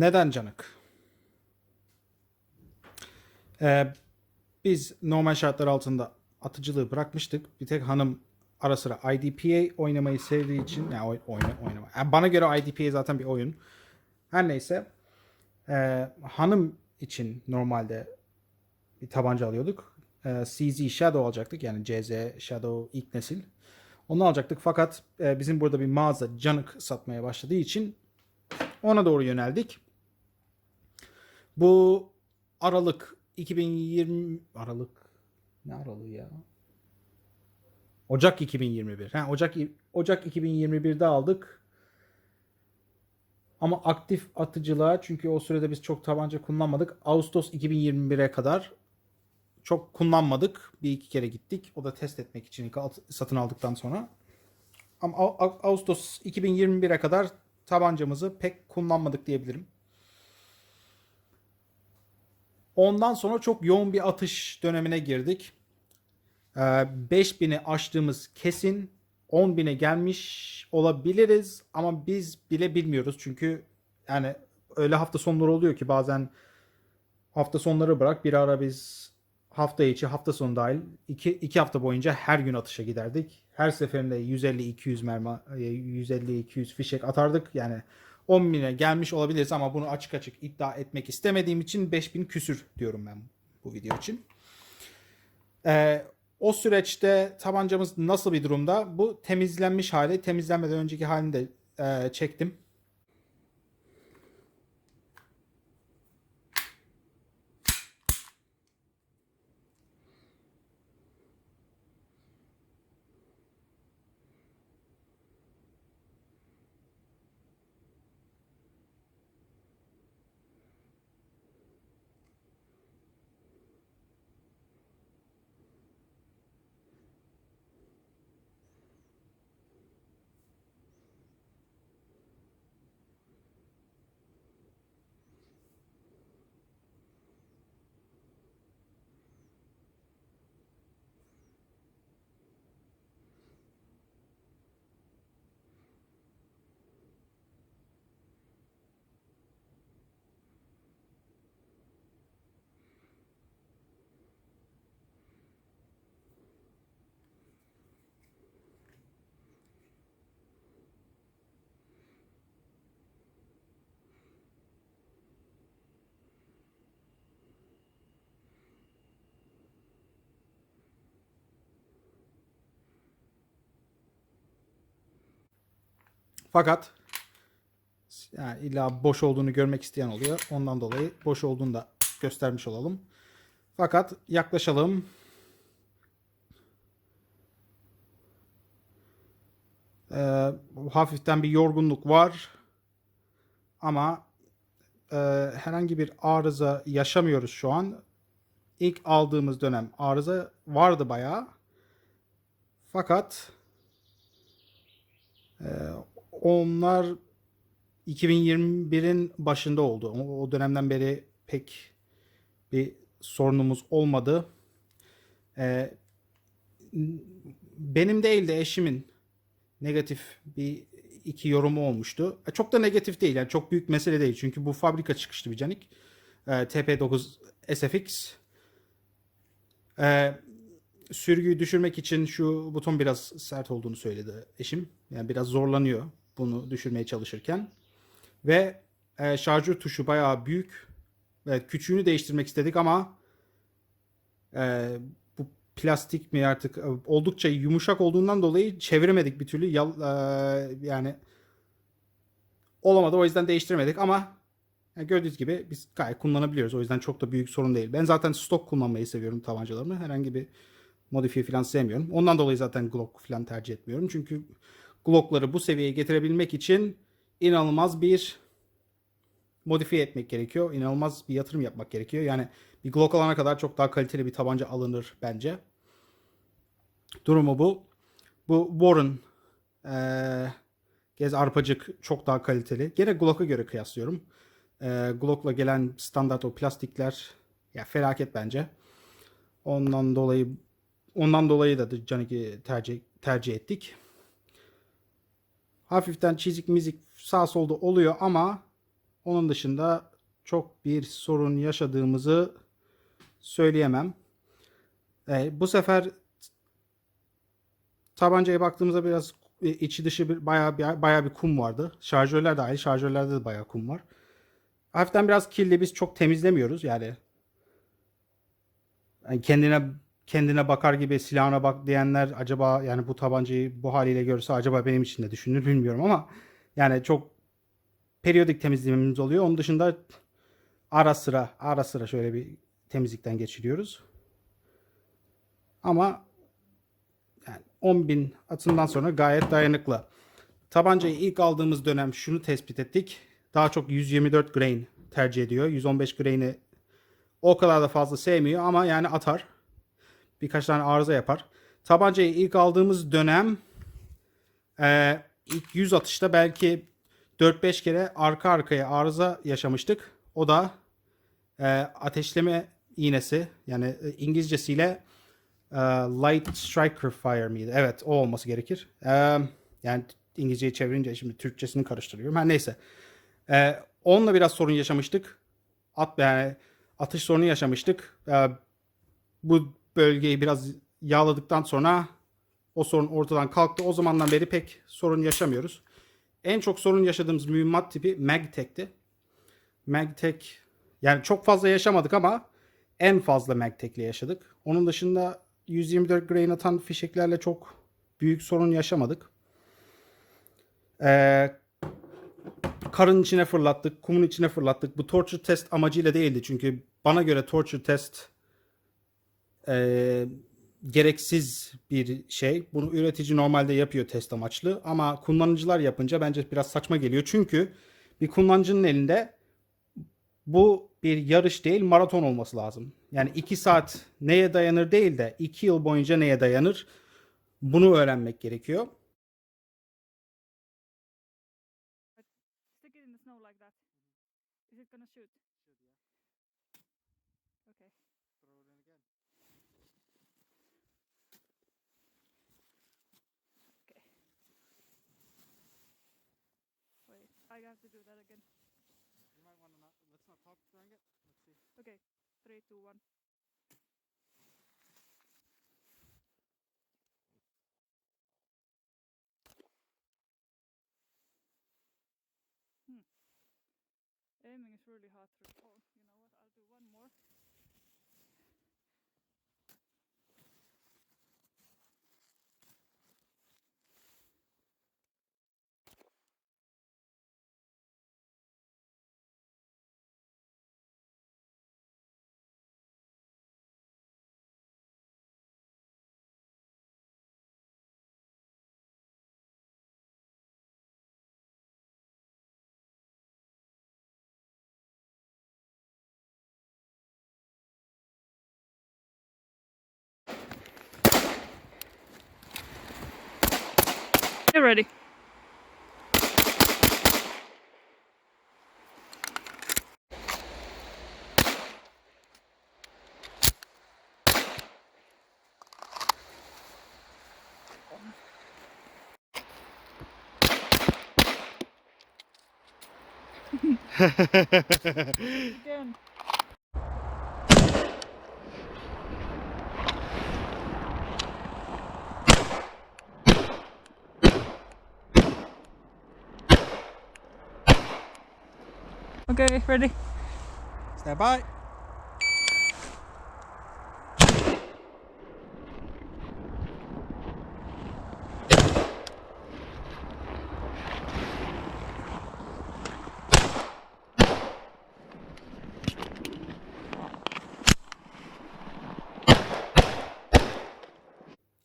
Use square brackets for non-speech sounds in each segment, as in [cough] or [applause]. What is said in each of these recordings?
Neden canık? Ee, biz normal şartlar altında atıcılığı bırakmıştık. Bir tek hanım ara sıra IDPA oynamayı sevdiği için yani oy- oyna, oynama. Yani bana göre IDPA zaten bir oyun. Her neyse ee, hanım için normalde bir tabanca alıyorduk. Ee, CZ Shadow alacaktık. Yani CZ Shadow ilk nesil. Onu alacaktık fakat e, bizim burada bir mağaza canık satmaya başladığı için ona doğru yöneldik. Bu Aralık 2020 Aralık ne aralığı ya? Ocak 2021. Ha, Ocak Ocak 2021'de aldık. Ama aktif atıcılığa çünkü o sürede biz çok tabanca kullanmadık. Ağustos 2021'e kadar çok kullanmadık. Bir iki kere gittik. O da test etmek için satın aldıktan sonra. Ama Ağ- Ağ- Ağustos 2021'e kadar tabancamızı pek kullanmadık diyebilirim. Ondan sonra çok yoğun bir atış dönemine girdik. Ee, 5000'i aştığımız kesin. 10.000'e gelmiş olabiliriz ama biz bile bilmiyoruz. Çünkü yani öyle hafta sonları oluyor ki bazen hafta sonları bırak bir ara biz hafta içi hafta sonu dahil iki, iki hafta boyunca her gün atışa giderdik. Her seferinde 150-200 mermi 150-200 fişek atardık. Yani 10 bine gelmiş olabiliriz ama bunu açık açık iddia etmek istemediğim için 5000 küsür diyorum ben bu video için. Ee, o süreçte tabancamız nasıl bir durumda? Bu temizlenmiş hali. Temizlenmeden önceki halini de e, çektim. Fakat yani illa boş olduğunu görmek isteyen oluyor. Ondan dolayı boş olduğunu da göstermiş olalım. Fakat yaklaşalım. Ee, hafiften bir yorgunluk var. Ama e, herhangi bir arıza yaşamıyoruz şu an. İlk aldığımız dönem arıza vardı bayağı. Fakat e, onlar 2021'in başında oldu. O, dönemden beri pek bir sorunumuz olmadı. Ee, benim değil de eşimin negatif bir iki yorumu olmuştu. E, Çok da negatif değil yani çok büyük mesele değil. Çünkü bu fabrika çıkışlı bir canik. Ee, TP9 SFX. Ee, sürgüyü düşürmek için şu buton biraz sert olduğunu söyledi eşim. Yani biraz zorlanıyor bunu düşürmeye çalışırken. Ve e, şarjör tuşu bayağı büyük. Evet, küçüğünü değiştirmek istedik ama e, bu plastik mi artık e, oldukça yumuşak olduğundan dolayı çeviremedik bir türlü. Yal, e, yani olamadı o yüzden değiştirmedik ama yani gördüğünüz gibi biz gayet kullanabiliyoruz. O yüzden çok da büyük sorun değil. Ben zaten stok kullanmayı seviyorum tabancalarımı. Herhangi bir modifiye falan sevmiyorum. Ondan dolayı zaten Glock falan tercih etmiyorum. Çünkü Glock'ları bu seviyeye getirebilmek için inanılmaz bir modifiye etmek gerekiyor. İnanılmaz bir yatırım yapmak gerekiyor. Yani bir Glock alana kadar çok daha kaliteli bir tabanca alınır bence. Durumu bu. Bu Warren eee Gez arpacık çok daha kaliteli. Gene Glock'a göre kıyaslıyorum. Eee Glock'la gelen standart o plastikler ya felaket bence. Ondan dolayı ondan dolayı da Canik'i tercih tercih ettik. Hafiften çizik mizik sağ solda oluyor ama Onun dışında çok bir sorun yaşadığımızı söyleyemem. E, bu sefer tabancaya baktığımızda biraz e, içi dışı bir bayağı bayağı bir kum vardı. Şarjörler dahil şarjörlerde de bayağı kum var. Hafiften biraz kirli biz çok temizlemiyoruz yani. Yani kendine kendine bakar gibi silahına bak diyenler acaba yani bu tabancayı bu haliyle görse acaba benim için de düşünür bilmiyorum ama yani çok periyodik temizlememiz oluyor. Onun dışında ara sıra ara sıra şöyle bir temizlikten geçiriyoruz. Ama yani 10.000 atından sonra gayet dayanıklı. Tabancayı ilk aldığımız dönem şunu tespit ettik. Daha çok 124 grain tercih ediyor. 115 grain'i o kadar da fazla sevmiyor ama yani atar. Birkaç tane arıza yapar. Tabancayı ilk aldığımız dönem e, ilk 100 atışta belki 4-5 kere arka arkaya arıza yaşamıştık. O da e, ateşleme iğnesi yani e, İngilizcesiyle e, light striker fire miydi? Evet o olması gerekir. E, yani İngilizceyi çevirince şimdi Türkçesini karıştırıyorum. Ha neyse. E, onunla biraz sorun yaşamıştık. At yani atış sorunu yaşamıştık. E, bu bölgeyi biraz yağladıktan sonra o sorun ortadan kalktı. O zamandan beri pek sorun yaşamıyoruz. En çok sorun yaşadığımız mühimmat tipi Magtech'ti. Magtech yani çok fazla yaşamadık ama en fazla Magtech'le yaşadık. Onun dışında 124 grain atan fişeklerle çok büyük sorun yaşamadık. Ee, karın içine fırlattık, kumun içine fırlattık. Bu torture test amacıyla değildi çünkü bana göre torture test e, gereksiz bir şey. Bunu üretici normalde yapıyor test amaçlı ama kullanıcılar yapınca bence biraz saçma geliyor. Çünkü bir kullanıcının elinde bu bir yarış değil maraton olması lazım. Yani 2 saat neye dayanır değil de 2 yıl boyunca neye dayanır bunu öğrenmek gerekiyor. I have to do that again. You might want to not. Let's not talk during it. Let's see. Okay, three, two, one. Hmm. Aiming is really hard to. Oh, you know what? I'll do one more. You're ready. [laughs] Again. Okay, ready? Stand by.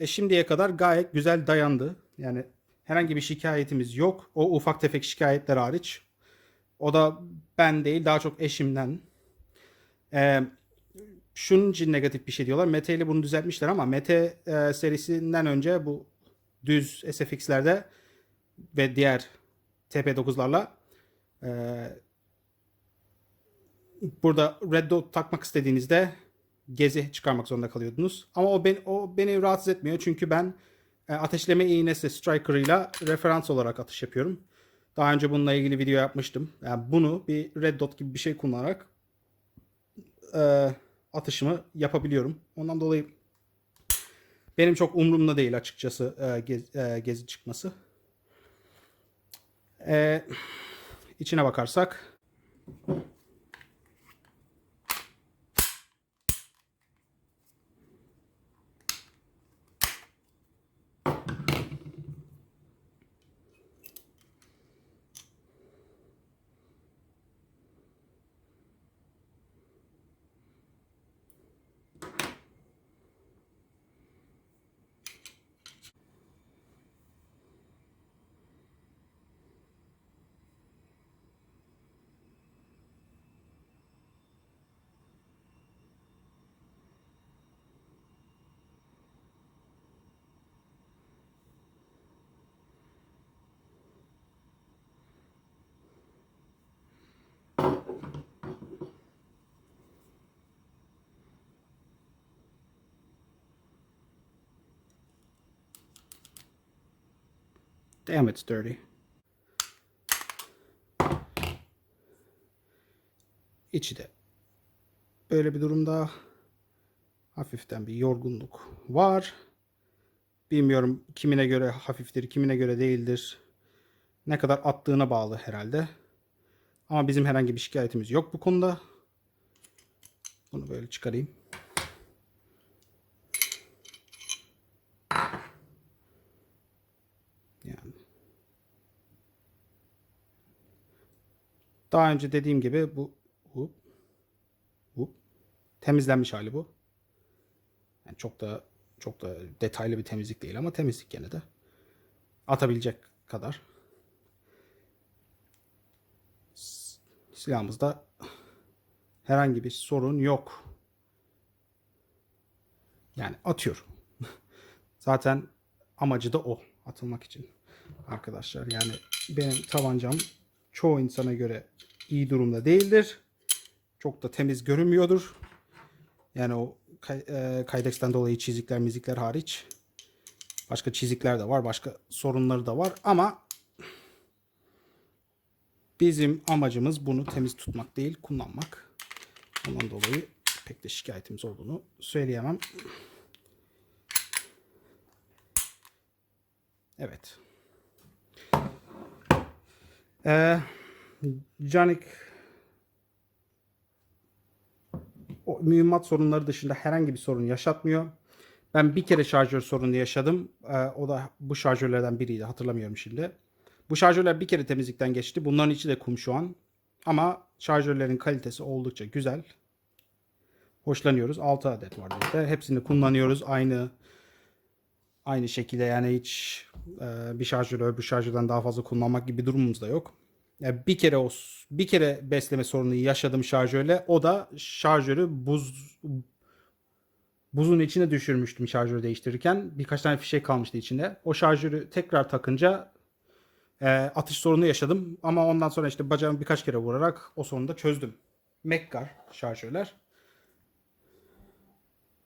E şimdiye kadar gayet güzel dayandı. Yani herhangi bir şikayetimiz yok. O ufak tefek şikayetler hariç. O da ben değil daha çok eşimden. Ee, şunun için negatif bir şey diyorlar. Mete ile bunu düzeltmişler ama Mete e, serisinden önce bu düz SFX'lerde ve diğer TP9'larla e, burada red dot takmak istediğinizde gezi çıkarmak zorunda kalıyordunuz. Ama o, ben, o beni rahatsız etmiyor çünkü ben e, ateşleme iğnesi striker'ıyla referans olarak atış yapıyorum. Daha önce bununla ilgili video yapmıştım. Yani bunu bir red dot gibi bir şey kullanarak e, atışımı yapabiliyorum. Ondan dolayı benim çok umurumda değil açıkçası e, gez- e, gezi çıkması. E, içine bakarsak damn it's dirty. İçi de böyle bir durumda hafiften bir yorgunluk var. Bilmiyorum kimine göre hafiftir, kimine göre değildir. Ne kadar attığına bağlı herhalde. Ama bizim herhangi bir şikayetimiz yok bu konuda. Bunu böyle çıkarayım. Yani. Daha önce dediğim gibi bu bu bu temizlenmiş hali bu. Yani çok da çok da detaylı bir temizlik değil ama temizlik gene de. Atabilecek kadar. Silahımızda herhangi bir sorun yok. Yani atıyor. [laughs] Zaten amacı da o. Atılmak için. Arkadaşlar yani benim tabancam çoğu insana göre iyi durumda değildir. Çok da temiz görünmüyordur. Yani o e, Kydex dolayı çizikler mizikler hariç. Başka çizikler de var. Başka sorunları da var. Ama bizim amacımız bunu temiz tutmak değil, kullanmak. Ondan dolayı pek de şikayetimiz olduğunu söyleyemem. Evet. Ee, Canik o mühimmat sorunları dışında herhangi bir sorun yaşatmıyor. Ben bir kere şarjör sorunu yaşadım. Ee, o da bu şarjörlerden biriydi. Hatırlamıyorum şimdi. Bu şarjörler bir kere temizlikten geçti. Bunların içi de kum şu an. Ama şarjörlerin kalitesi oldukça güzel. Hoşlanıyoruz. 6 adet var bizde. Hepsini kullanıyoruz. Aynı aynı şekilde yani hiç e, bir şarjörü öbür şarjörden daha fazla kullanmak gibi durumumuz da yok. Yani bir kere o bir kere besleme sorunu yaşadım şarjörle. O da şarjörü buz buzun içine düşürmüştüm şarjörü değiştirirken. Birkaç tane fişek kalmıştı içinde. O şarjörü tekrar takınca e, atış sorunu yaşadım. Ama ondan sonra işte bacağımı birkaç kere vurarak o sorunu da çözdüm. Mekgar şarjörler.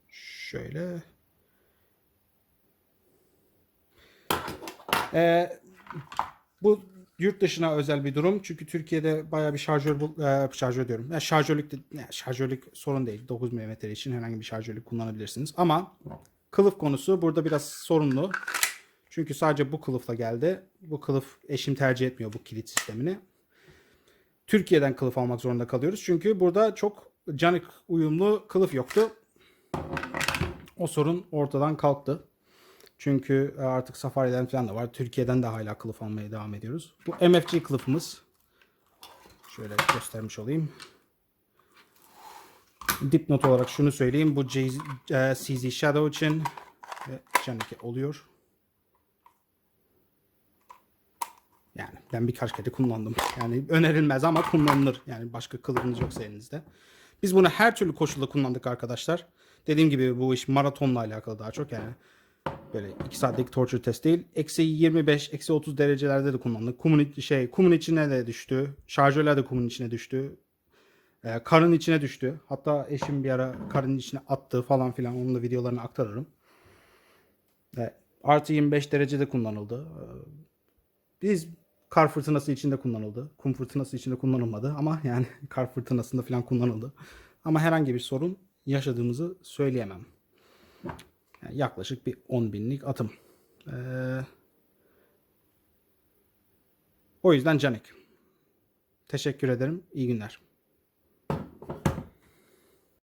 Şöyle. E, bu yurt dışına özel bir durum. Çünkü Türkiye'de bayağı bir şarjör bul- e, şarjör diyorum. Ya şarjörlük de, ya şarjörlük sorun değil. 9 mm için herhangi bir şarjörlük kullanabilirsiniz. Ama kılıf konusu burada biraz sorunlu. Çünkü sadece bu kılıfla geldi. Bu kılıf eşim tercih etmiyor bu kilit sistemini. Türkiye'den kılıf almak zorunda kalıyoruz. Çünkü burada çok canik uyumlu kılıf yoktu. O sorun ortadan kalktı. Çünkü e, artık Safari'den falan da var. Türkiye'den de hala kılıf almaya devam ediyoruz. Bu MFG kılıfımız. Şöyle göstermiş olayım. Dipnot olarak şunu söyleyeyim. Bu Jay- e, CZ Shadow için ve Canike oluyor. Yani ben birkaç kere kullandım. Yani önerilmez ama kullanılır. Yani başka kılıfınız yoksa elinizde. Biz bunu her türlü koşulda kullandık arkadaşlar. Dediğim gibi bu iş maratonla alakalı daha çok yani. Böyle 2 saatlik torture test değil. Eksi 25, eksi 30 derecelerde de kullandık. Kumun, şey, kumun içine de düştü. Şarjörler de kumun içine düştü. Ee, karın içine düştü. Hatta eşim bir ara karın içine attı falan filan. Onun da videolarını aktarırım. Ee, artı 25 derecede kullanıldı. Ee, biz Kar fırtınası içinde kullanıldı. Kum fırtınası içinde kullanılmadı ama yani [laughs] kar fırtınasında falan kullanıldı. Ama herhangi bir sorun yaşadığımızı söyleyemem. Yani yaklaşık bir 10 binlik atım. Ee, o yüzden Canik. Teşekkür ederim. İyi günler.